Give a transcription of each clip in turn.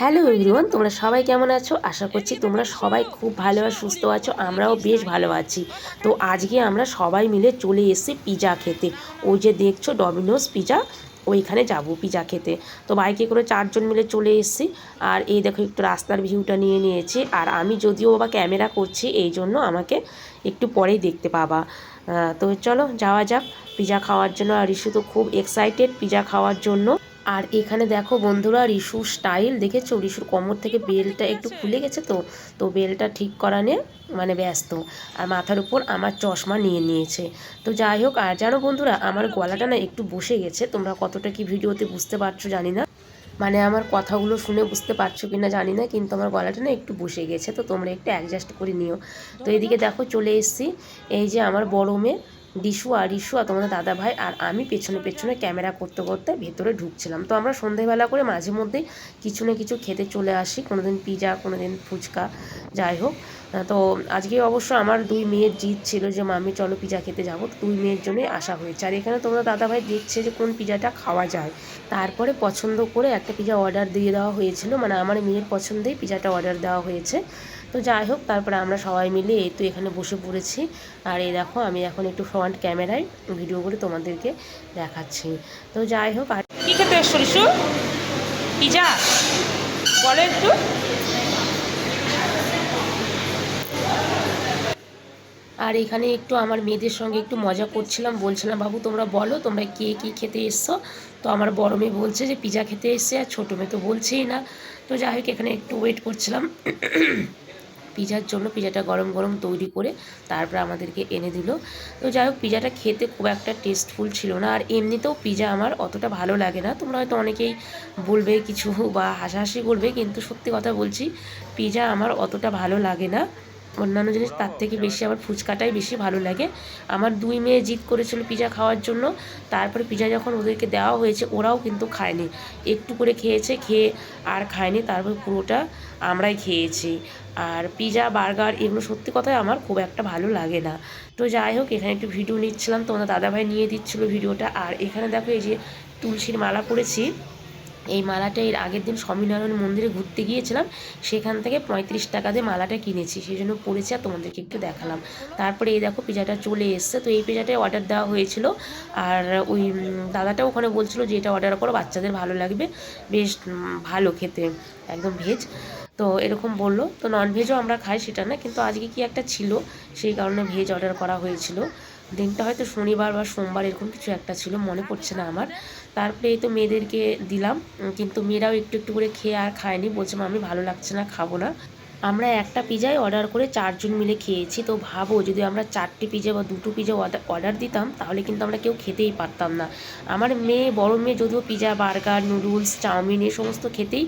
Hello everyone, তোমরা সবাই কেমন আছো? আশা করছি তোমরা সবাই খুব ভালো আর সুস্থ আছো, আমরাও বেশ ভালো আছি। তো আজকে আমরা সবাই মিলে চলে এসেছি পিজা খেতে। ওই যে দেখছ ডমিনোস পিজা, ওইখানে যাব পিজা খেতে। তো বাইকে করে চারজন মিলে চলে এসেছি। আর এই দেখো একটু রাস্তার ভিউটা নিয়ে নিয়েছি। আর আমি যদিও বাবা ক্যামেরা করছি, এই জন্য আমাকে একটু পরেই দেখতে পাবা। তো চলো যাওয়া যাক। পিজা খাওয়ার জন্য, আর রিশু তো খুব এক্সাইটেড পিজা খাওয়ার জন্য। আর এখানে দেখো বন্ধুরা রিশুর স্টাইল দেখেছ? রিশুর কোমর থেকে বেলটা একটু খুলে গেছে তো? তো বেলটা ঠিক করা নিয়ে মানে ব্যস্ত। আর মাথার উপর আমার চশমা নিয়ে নিয়েছে। তো যাই হোক, আর জানো বন্ধুরা, আমার গলাটা না একটু বসে গেছে। তোমরা কতটা কি ভিডিওতে বুঝতে পারছ জানি না। মানে আমার কথাগুলো শুনে বুঝতে পারছ কি না জানি না, কিন্তু আমার গলাটা না একটু বসে গেছে। তো তোমরা একটু অ্যাডজাস্ট করে নিও। তো এদিকে দেখো, চলে এসেছি। এই যে আমার বড় মেয়ে ইস্যু আর তোমাদের দাদা ভাই আর আমি পেছনে পেছনে ক্যামেরা করতে করতে ভেতরে ঢুকছিলাম। তো আমরা সন্ধেবেলা করে মাঝে মধ্যেই কিছু না কিছু খেতে চলে আসি কোনো কোনোদিন পিজা, কোনোদিন ফুচকা, যাই হোক। তো আজকে অবশ্য আমার দুই মেয়ের জিদ ছিল যে মামি চলো পিজা খেতে যাব। দুই মেয়ের জন্যই আসা হয়েছে। আর এখানে তোমরা দাদা ভাই দেখছে যে, কোন পিজাটা খাওয়া যায়। তারপরে পছন্দ করে একটা পিজা অর্ডার দিয়ে দেওয়া হয়েছিল। মানে আমার মেয়ের পছন্দেই পিজাটা অর্ডার দেওয়া হয়েছে। তো যাই হোক তারপরে আমরা সবাই মিলে এই তো এখানে বসে পড়েছি। আর এই দেখো আমি এখন একটু ফ্রন্ট ক্যামেরায় ভিডিও করে তোমাদেরকে দেখাচ্ছি। তো যাই হোক আর কি খেতে এসছো রিশু? পিজা? বলো একটু। আর এখানে একটু আমার মেয়েদের সঙ্গে একটু মজা করছিলাম। বলছিলাম বাবু তোমরা বলো তোমরা কে কী খেতে এসছো? তো আমার বড় মেয়ে বলছে যে পিজা খেতে এসছে। আর ছোটো মেয়ে তো বলছেই না। তো যাই হোক এখানে একটু ওয়েট করছিলাম। পিজার জন্য পিজাটা গরম গরম তৈরি করে তারপর আমাদেরকে এনে দিল। তো যাই হোক পিজাটা খেতে খুব একটা টেস্টফুল ছিল না। আর এমনিতেও পিজা আমার অতটা ভালো লাগে না। তোমরা হয়তো অনেকেই বলবে কিছু বা হাসাহাসি করবে, কিন্তু সত্যি কথা বলছি, পিজা আমার অতটা ভালো লাগে না। অন্যান্য জিনিস তার থেকে বেশি আমার ফুচকাটাই বেশি ভালো লাগে। আমার দুই মেয়ে জিদ করেছিল পিজা খাওয়ার জন্য, তারপরে পিজা যখন ওদেরকে দেওয়া হয়েছে, ওরাও কিন্তু খায়নি। একটু করে খেয়েছে, খেয়ে আর খায়নি, তারপর পুরোটা আমরাই খেয়েছি। আর পিজা বার্গার এগুলো সত্যি কথাই আমার খুব একটা ভালো লাগে না। তো যাই হোক, এখানে একটু ভিডিও নিচ্ছিলাম, তোমাদের দাদাভাই নিয়ে দিচ্ছিল ভিডিওটা আর এখানে দেখো এই যে তুলসীর মালা পরেছি এই মালাটা এর আগের দিন স্বামীনারায়ণ মন্দিরে ঘুরতে গিয়েছিলাম সেখান থেকে পঁয়ত্রিশ টাকা দিয়ে মালাটা কিনেছি সেই জন্য পড়েছি আর তোমাদেরকে একটু দেখালাম। তারপরে এই দেখো পিজাটা চলে এসছে তো এই পিজাটাই অর্ডার দেওয়া হয়েছিল আর ওই উম, দাদাটা ওখানে বলছিল যে এটা অর্ডার করো বাচ্চাদের ভালো লাগবে বেশ ভালো খেতে একদম ভেজ তো এরকম বলল তো নন ভেজও আমরা খাই সেটা না কিন্তু আজকে কি একটা ছিল সেই কারণে ভেজ অর্ডার করা হয়েছিল। দিনটা হয়তো শনিবার বা সোমবার এরকম কিছু একটা ছিল, মনে পড়ছে না আমার। তারপরে এই তো মেয়েদেরকে দিলাম, কিন্তু মেয়েরাও একটু একটু করে খেয়ে আর খায়নি। বলছে আমি ভালো লাগছে না, খাব না। আমরা একটা পিজাই অর্ডার করে চারজন মিলে খেয়েছি। তো ভাবো, যদি আমরা চারটে পিজা বা দুটো পিজা অর্ডার দিতাম, তাহলে কিন্তু আমরা কেউ খেতেই পারতাম না। আমার মেয়ে, বড় মেয়ে যদিও পিজা বার্গার নুডলস চাউমিন এই সমস্ত খেতেই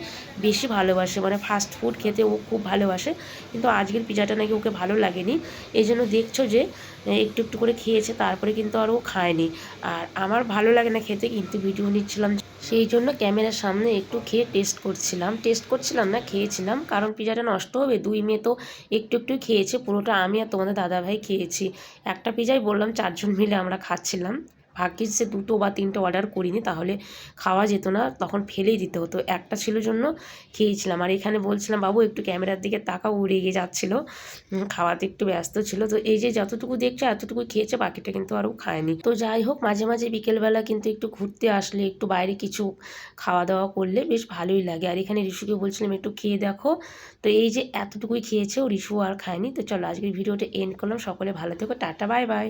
বেশি ভালোবাসে। মানে ফাস্ট ফুড খেতে ও খুব ভালোবাসে। কিন্তু আজকের পিজাটা নাকি ওকে ভালো লাগেনি। এই জন্য দেখছ যে একটু একটু করে খেয়েছে, তারপরে কিন্তু আর ও খায়নি। আর আমার ভালো লাগে না খেতে, কিন্তু ভিডিও নিচ্ছিলাম সেই জন্য ক্যামেরার সামনে একটু খেয়ে টেস্ট করছিলাম। টেস্ট করছিলাম না, খেয়েছিলাম। কারণ পিজাটা নষ্ট হবে। দুই মেয়ে তো একটু একটু খেয়েছে। পুরোটা আমি আর তোমাদের দাদাভাই খেয়েছি। একটা পিজাই বললাম, চারজন মিলে আমরা খাচ্ছিলাম। ভাগ্যিস সে দুটো বা তিনটে অর্ডার করিনি, তাহলে খাওয়া যেত না, তখন ফেলেই দিতে হতো। একটা ছিল জন্য খেয়েছিলাম। আর এখানে বলছিলাম, বাবু, একটু ক্যামেরার দিকে তাকাও, উড়ে গিয়ে যাচ্ছিল। খাওয়াতে একটু ব্যস্ত ছিল। তো এই যে যতটুকু দেখছে এতটুকু খেয়েছে, বাকিটা কিন্তু আরও খায়নি। তো যাই হোক, মাঝে মাঝে বিকেলবেলা কিন্তু একটু ঘুরতে আসলে, একটু বাইরে কিছু খাওয়া দাওয়া করলে বেশ ভালোই লাগে। আর এখানে রিশুকে বলছিলাম, একটু খেয়ে দেখো। তো এই যে এতটুকুই খেয়েছে, ও রিশু আর খায়নি। তো চলো, আজকের ভিডিওটা এন্ড করলাম। সকলে ভালো থেকো। Tata, bye bye.